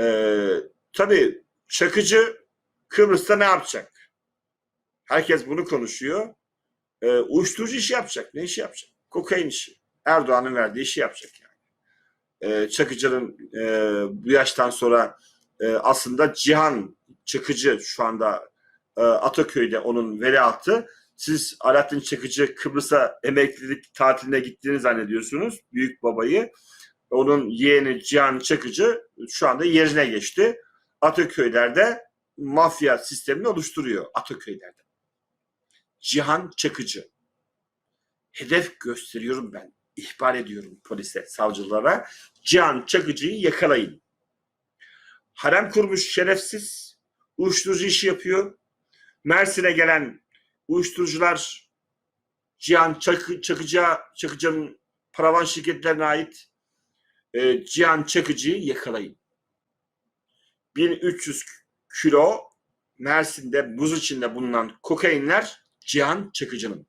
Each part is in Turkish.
Ee, tabii Çakıcı Kıbrıs'ta ne yapacak? Herkes bunu konuşuyor. Ee, uyuşturucu işi yapacak. Ne işi yapacak? Kokain işi. Erdoğan'ın verdiği işi yapacak yani. Ee, Çakıcı'nın e, bu yaştan sonra e, aslında Cihan Çakıcı şu anda e, Ataköy'de onun veliahtı. Siz Alaaddin Çakıcı Kıbrıs'a emeklilik tatiline gittiğini zannediyorsunuz. Büyük babayı. Onun yeğeni Cihan Çakıcı şu anda yerine geçti. Ataköy'lerde mafya sistemini oluşturuyor Ataköy'lerde. Cihan Çakıcı. Hedef gösteriyorum ben. İhbar ediyorum polise, savcılara. Cihan Çakıcı'yı yakalayın. Harem kurmuş şerefsiz. Uyuşturucu işi yapıyor. Mersin'e gelen uyuşturucular Cihan Çakı, Çakıcı'ya, Çakıcı'nın paravan şirketlerine ait e, Cihan Çakıcı'yı yakalayın. 1300 kilo Mersin'de buz içinde bulunan kokainler Cihan Çakıcı'nın.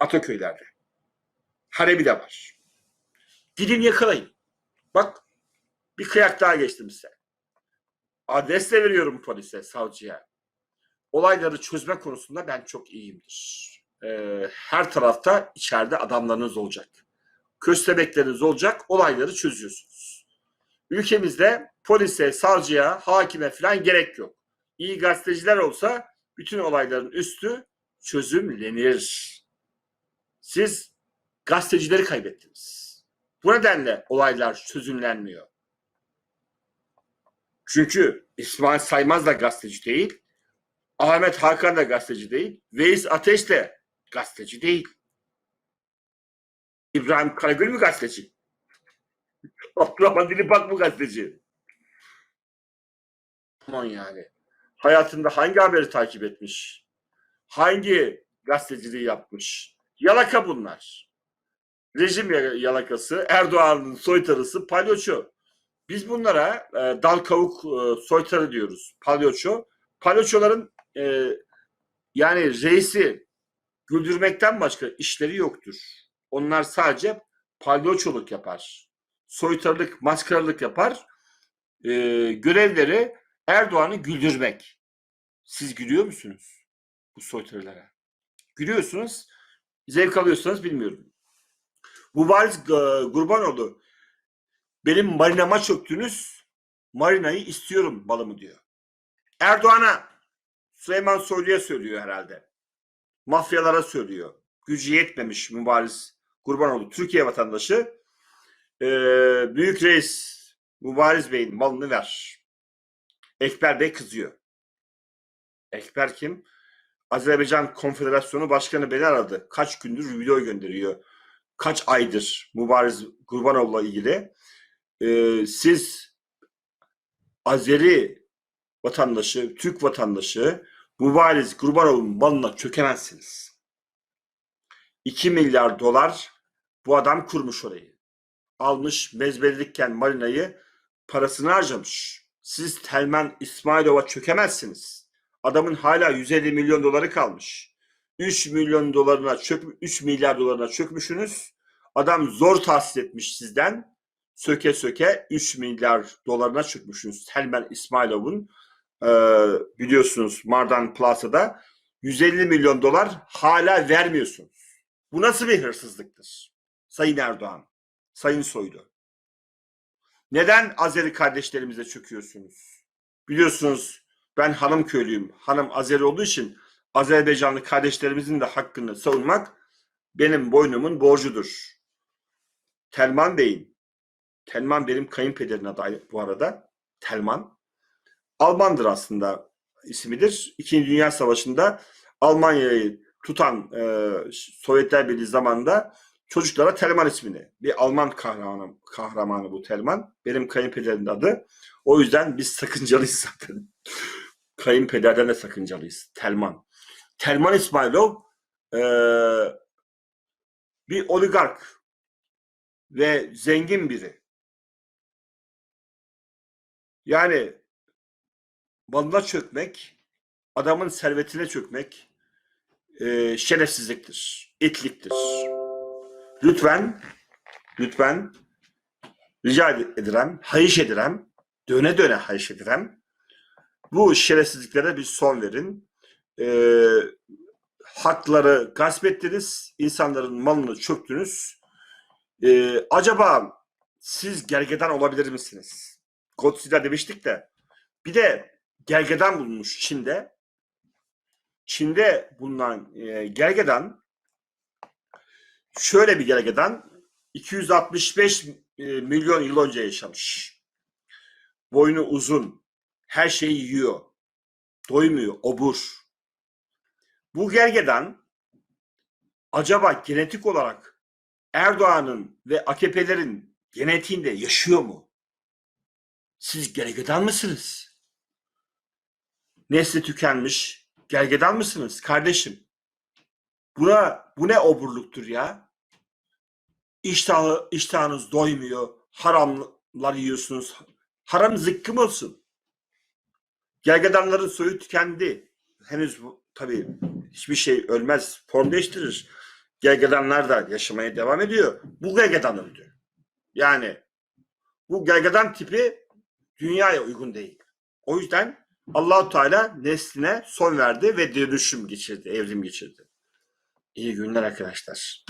Ataköy'lerde. Harebi de var. Gidin yakalayın. Bak bir kıyak daha geçtim size. Adres de veriyorum polise, savcıya. Olayları çözme konusunda ben çok iyiyimdir. Ee, her tarafta içeride adamlarınız olacak. Köstebekleriniz olacak, olayları çözüyorsunuz. Ülkemizde polise, savcıya, hakime falan gerek yok. İyi gazeteciler olsa bütün olayların üstü çözümlenir. Siz gazetecileri kaybettiniz. Bu nedenle olaylar çözümlenmiyor. Çünkü İsmail Saymaz da gazeteci değil. Ahmet Hakan da gazeteci değil. Veys Ateş de gazeteci değil. İbrahim Karagül mü gazeteci? Abdurrahman Dilipak mı gazeteci? Aman yani. Hayatında hangi haberi takip etmiş? Hangi gazeteciliği yapmış? Yalaka bunlar. Rejim yalakası, Erdoğan'ın soytarısı, palyoço. Biz bunlara e, dal kavuk e, soytarı diyoruz. Palyoço. Palyoçoların e, yani reisi güldürmekten başka işleri yoktur. Onlar sadece palyoçoluk yapar. Soytarılık, maskaralık yapar. E, görevleri Erdoğan'ı güldürmek. Siz gülüyor musunuz bu soytarılara? Gülüyorsunuz. Zevk alıyorsanız bilmiyorum. Mübariz e, Gurbanoğlu benim marinama çöktünüz. Marinayı istiyorum balımı diyor. Erdoğan'a Süleyman Soylu'ya söylüyor herhalde. Mafyalara söylüyor. Gücü yetmemiş Mübariz Gurbanoğlu Türkiye vatandaşı. Ee, Büyük Reis Mübariz Bey'in malını ver. Ekber Bey kızıyor. Ekber kim? Azerbaycan Konfederasyonu Başkanı beni aradı. Kaç gündür video gönderiyor. Kaç aydır Mübariz Gurbanoğlu'la ilgili. Ee, siz Azeri vatandaşı, Türk vatandaşı Mübariz Gurbanoğlu'nun malına çökemezsiniz. 2 milyar dolar bu adam kurmuş orayı. Almış mezbellikken marinayı parasını harcamış. Siz Telman İsmailova çökemezsiniz. Adamın hala 150 milyon doları kalmış. 3 milyon dolarına çök 3 milyar dolarına çökmüşsünüz. Adam zor tahsis etmiş sizden. Söke söke 3 milyar dolarına çökmüşsünüz. Telman İsmailov'un e, biliyorsunuz Mardan Plaza'da 150 milyon dolar hala vermiyorsunuz. Bu nasıl bir hırsızlıktır? Sayın Erdoğan, Sayın Soylu. Neden Azeri kardeşlerimize çöküyorsunuz? Biliyorsunuz ben hanım köylüyüm. Hanım Azeri olduğu için Azerbaycanlı kardeşlerimizin de hakkını savunmak benim boynumun borcudur. Telman Bey'in, Telman benim kayınpederin adı bu arada. Telman. Almandır aslında ismidir. İkinci Dünya Savaşı'nda Almanya'yı tutan e, Sovyetler Birliği zamanında çocuklara Telman ismini. Bir Alman kahramanı, kahramanı bu Telman. Benim kayınpederimin adı. O yüzden biz sakıncalıyız zaten. Kayınpederden de sakıncalıyız. Telman. Telman İsmailov e, bir oligark ve zengin biri. Yani malına çökmek, adamın servetine çökmek e, şerefsizliktir, itliktir. Lütfen, lütfen rica ederim, hayiş ederim, döne döne hareket eden bu şerefsizliklere bir son verin. Ee, hakları gasp ettiniz, insanların malını çöktünüz. Ee, acaba siz gergedan olabilir misiniz? Godzilla demiştik de. Bir de gergedan bulunmuş Çin'de. Çin'de bulunan e, gergedan şöyle bir gergedan 265 e, milyon yıl önce yaşamış. Boynu uzun, her şeyi yiyor, doymuyor, obur. Bu gergedan acaba genetik olarak Erdoğan'ın ve AKP'lerin genetiğinde yaşıyor mu? Siz gergedan mısınız? Nesli tükenmiş gergedan mısınız kardeşim? Buna bu ne oburluktur ya? İştahı, iştahınız doymuyor. Haramlar yiyorsunuz. Haram zıkkım olsun. Gergedanların soyu tükendi. Henüz bu, tabii hiçbir şey ölmez. Form değiştirir. Gergedanlar da yaşamaya devam ediyor. Bu gergedan öldü. Yani bu gergedan tipi dünyaya uygun değil. O yüzden Allahu Teala nesline son verdi ve dönüşüm geçirdi, evrim geçirdi. İyi günler arkadaşlar.